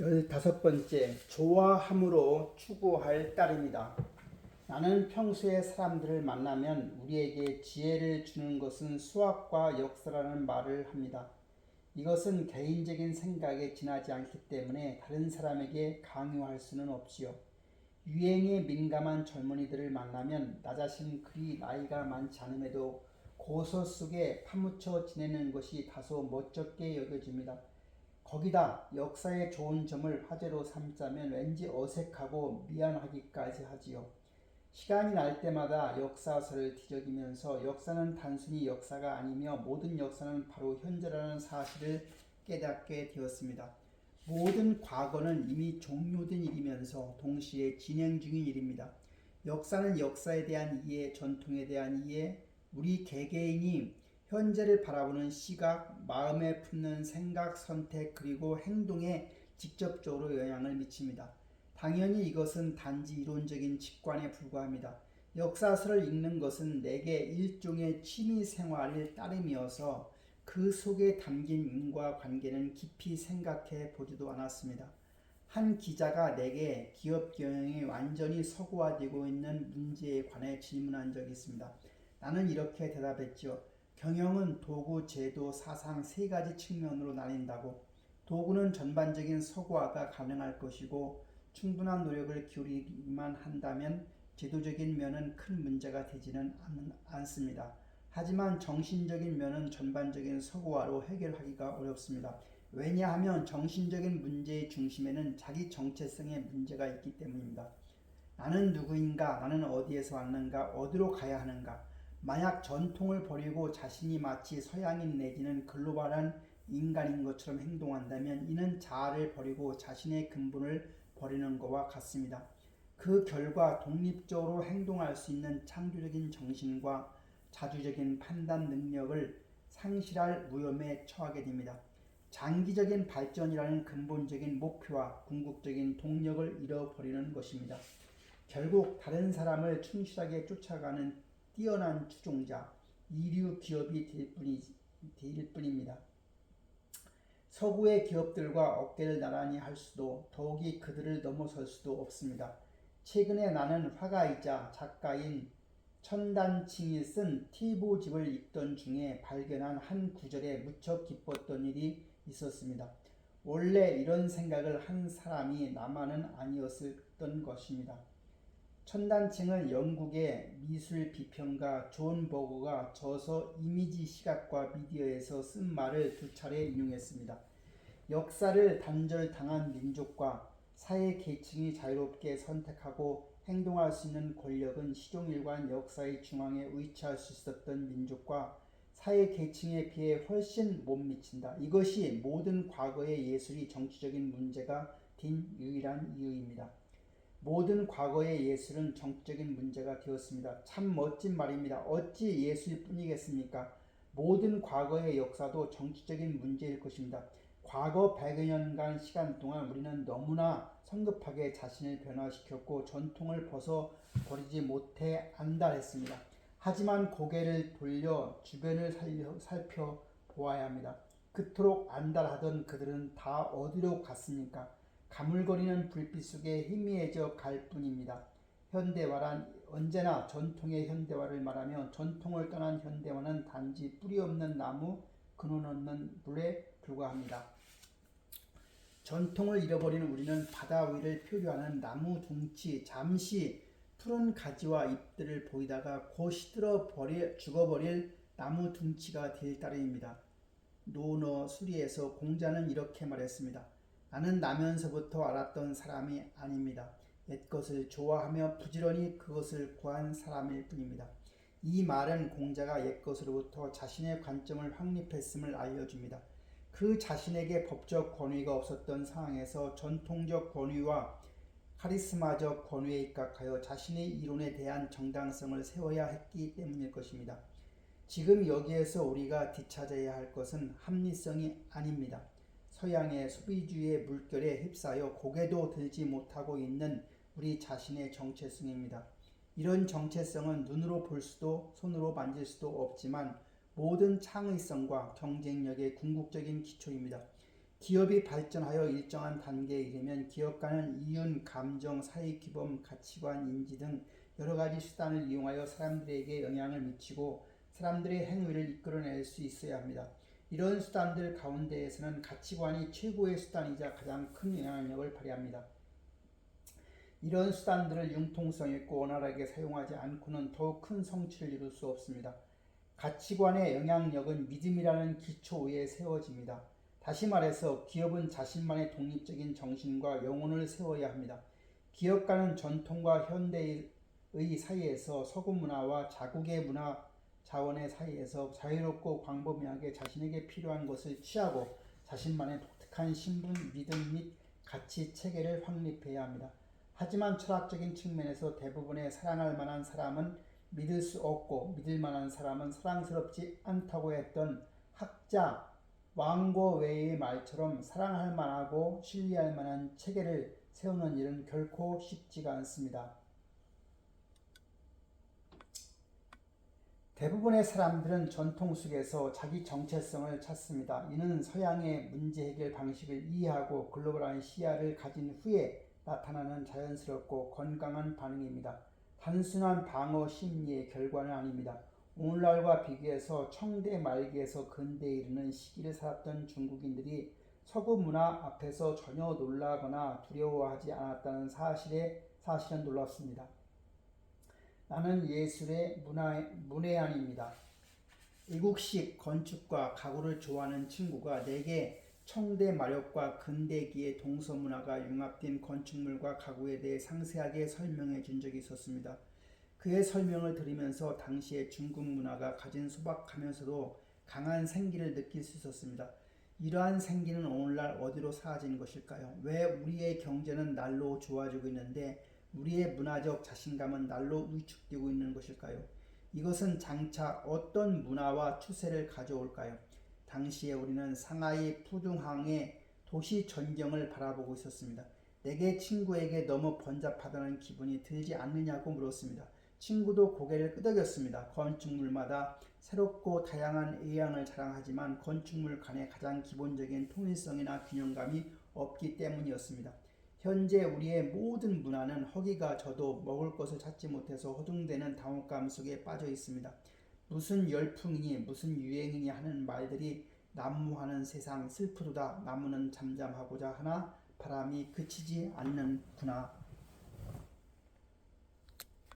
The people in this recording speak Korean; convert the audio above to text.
열다섯 번째, 좋아함으로 추구할 따름이다. 나는 평소에 사람들을 만나면 우리에게 지혜를 주는 것은 수학과 역사라는 말을 합니다. 이것은 개인적인 생각에 지나지 않기 때문에 다른 사람에게 강요할 수는 없지요. 유행에 민감한 젊은이들을 만나면 나 자신 그리 나이가 많지 않음에도 고서 속에 파묻혀 지내는 것이 다소 멋쩍게 여겨집니다. 거기다 역사의 좋은 점을 화제로 삼자면 왠지 어색하고 미안하기까지 하지요. 시간이 날 때마다 역사서를 뒤적이면서 역사는 단순히 역사가 아니며 모든 역사는 바로 현재라는 사실을 깨닫게 되었습니다. 모든 과거는 이미 종료된 일이면서 동시에 진행 중인 일입니다. 역사는 역사에 대한 이해, 전통에 대한 이해, 우리 개개인이 현재를 바라보는 시각, 마음에 품는 생각, 선택, 그리고 행동에 직접적으로 영향을 미칩니다. 당연히 이것은 단지 이론적인 직관에 불과합니다. 역사서를 읽는 것은 내게 일종의 취미 생활일 따름이어서 그 속에 담긴 인과 관계는 깊이 생각해 보지도 않았습니다. 한 기자가 내게 기업 경영이 완전히 서구화되고 있는 문제에 관해 질문한 적이 있습니다. 나는 이렇게 대답했지요. 경영은 도구, 제도, 사상 세 가지 측면으로 나뉜다고. 도구는 전반적인 서구화가 가능할 것이고 충분한 노력을 기울이기만 한다면 제도적인 면은 큰 문제가 되지는 않, 않습니다. 하지만 정신적인 면은 전반적인 서구화로 해결하기가 어렵습니다. 왜냐하면 정신적인 문제의 중심에는 자기 정체성의 문제가 있기 때문입니다. 나는 누구인가? 나는 어디에서 왔는가? 어디로 가야 하는가? 만약 전통을 버리고 자신이 마치 서양인 내지는 글로벌한 인간인 것처럼 행동한다면 이는 자아를 버리고 자신의 근본을 버리는 것과 같습니다. 그 결과 독립적으로 행동할 수 있는 창조적인 정신과 자주적인 판단 능력을 상실할 위험에 처하게 됩니다. 장기적인 발전이라는 근본적인 목표와 궁극적인 동력을 잃어버리는 것입니다. 결국 다른 사람을 충실하게 쫓아가는 뛰어난 추종자, 이류 기업이 될, 뿐이, 될 뿐입니다. 서구의 기업들과 어깨를 나란히 할 수도 더욱이 그들을 넘어설 수도 없습니다. 최근에 나는 화가이자 작가인 천단칭이 쓴 티보집을 읽던 중에 발견한 한 구절에 무척 기뻤던 일이 있었습니다. 원래 이런 생각을 한 사람이 나만은 아니었던 것입니다. 천단칭은 영국의 미술 비평가 존 버그가 저서 이미지 시각과 미디어에서 쓴 말을 두 차례 인용했습니다. 역사를 단절당한 민족과 사회 계층이 자유롭게 선택하고 행동할 수 있는 권력은 시종일관 역사의 중앙에 위치할 수 있었던 민족과 사회 계층에 비해 훨씬 못 미친다. 이것이 모든 과거의 예술이 정치적인 문제가 된 유일한 이유입니다. 모든 과거의 예술은 정치적인 문제가 되었습니다. 참 멋진 말입니다. 어찌 예술일 뿐이겠습니까? 모든 과거의 역사도 정치적인 문제일 것입니다. 과거 100여 년간 시간 동안 우리는 너무나 성급하게 자신을 변화시켰고 전통을 벗어 버리지 못해 안달했습니다. 하지만 고개를 돌려 주변을 살려, 살펴 보아야 합니다. 그토록 안달하던 그들은 다 어디로 갔습니까? 가물거리는 불빛 속에 희미해져 갈 뿐입니다. 현대화란 언제나 전통의 현대화를 말하며 전통을 떠난 현대화는 단지 뿌리 없는 나무, 근원 없는 물에 불과합니다. 전통을 잃어버리는 우리는 바다 위를 표류하는 나무 둥치, 잠시 푸른 가지와 잎들을 보이다가 곧 시들어 버려 죽어버릴 나무 둥치가 될 따름입니다. 노너 수리에서 공자는 이렇게 말했습니다. 나는 나면서부터 알았던 사람이 아닙니다. 옛것을 좋아하며 부지런히 그것을 구한 사람일 뿐입니다. 이 말은 공자가 옛것으로부터 자신의 관점을 확립했음을 알려줍니다. 그 자신에게 법적 권위가 없었던 상황에서 전통적 권위와 카리스마적 권위에 입각하여 자신의 이론에 대한 정당성을 세워야 했기 때문일 것입니다. 지금 여기에서 우리가 되찾아야 할 것은 합리성이 아닙니다. 서양의 소비주의의 물결에 휩싸여 고개도 들지 못하고 있는 우리 자신의 정체성입니다. 이런 정체성은 눈으로 볼 수도 손으로 만질 수도 없지만 모든 창의성과 경쟁력의 궁극적인 기초입니다. 기업이 발전하여 일정한 단계에 이르면 기업가는 이윤, 감정, 사회 규범, 가치관, 인지 등 여러 가지 수단을 이용하여 사람들에게 영향을 미치고 사람들의 행위를 이끌어낼 수 있어야 합니다. 이런 수단들 가운데에서는 가치관이 최고의 수단이자 가장 큰 영향력을 발휘합니다. 이런 수단들을 융통성 있고 원활하게 사용하지 않고는 더욱 큰 성취를 이룰 수 없습니다. 가치관의 영향력은 믿음이라는 기초 위에 세워집니다. 다시 말해서 기업은 자신만의 독립적인 정신과 영혼을 세워야 합니다. 기업가는 전통과 현대의 사이에서 서구 문화와 자국의 문화 자원의 사이에서 자유롭고 광범위하게 자신에게 필요한 것을 취하고 자신만의 독특한 신분, 믿음 및 가치 체계를 확립해야 합니다. 하지만 철학적인 측면에서 대부분의 사랑할 만한 사람은 믿을 수 없고 믿을 만한 사람은 사랑스럽지 않다고 했던 학자 왕고 외의 말처럼 사랑할 만하고 신뢰할 만한 체계를 세우는 일은 결코 쉽지가 않습니다. 대부분의 사람들은 전통 속에서 자기 정체성을 찾습니다. 이는 서양의 문제 해결 방식을 이해하고 글로벌한 시야를 가진 후에 나타나는 자연스럽고 건강한 반응입니다. 단순한 방어 심리의 결과는 아닙니다. 오늘날과 비교해서 청대 말기에서 근대에 이르는 시기를 살았던 중국인들이 서구 문화 앞에서 전혀 놀라거나 두려워하지 않았다는 사실에 사실은 놀랐습니다. 나는 예술의 문화, 문외한입니다. 이국식 건축과 가구를 좋아하는 친구가 내게 청대 마력과 근대기의 동서문화가 융합된 건축물과 가구에 대해 상세하게 설명해 준 적이 있었습니다. 그의 설명을 들으면서 당시의 중국 문화가 가진 소박하면서도 강한 생기를 느낄 수 있었습니다. 이러한 생기는 오늘날 어디로 사라진 것일까요? 왜 우리의 경제는 날로 좋아지고 있는데 우리의 문화적 자신감은 날로 위축되고 있는 것일까요? 이것은 장차 어떤 문화와 추세를 가져올까요? 당시에 우리는 상하이 푸둥항의 도시 전경을 바라보고 있었습니다. 내게 친구에게 너무 번잡하다는 기분이 들지 않느냐고 물었습니다. 친구도 고개를 끄덕였습니다. 건축물마다 새롭고 다양한 의향을 자랑하지만 건축물 간의 가장 기본적인 통일성이나 균형감이 없기 때문이었습니다. 현재 우리의 모든 문화는 허기가 져도 먹을 것을 찾지 못해서 허둥대는 당혹감 속에 빠져 있습니다. 무슨 열풍이니 무슨 유행이니 하는 말들이 난무하는 세상 슬프도다 나무는 잠잠하고자 하나 바람이 그치지 않는구나.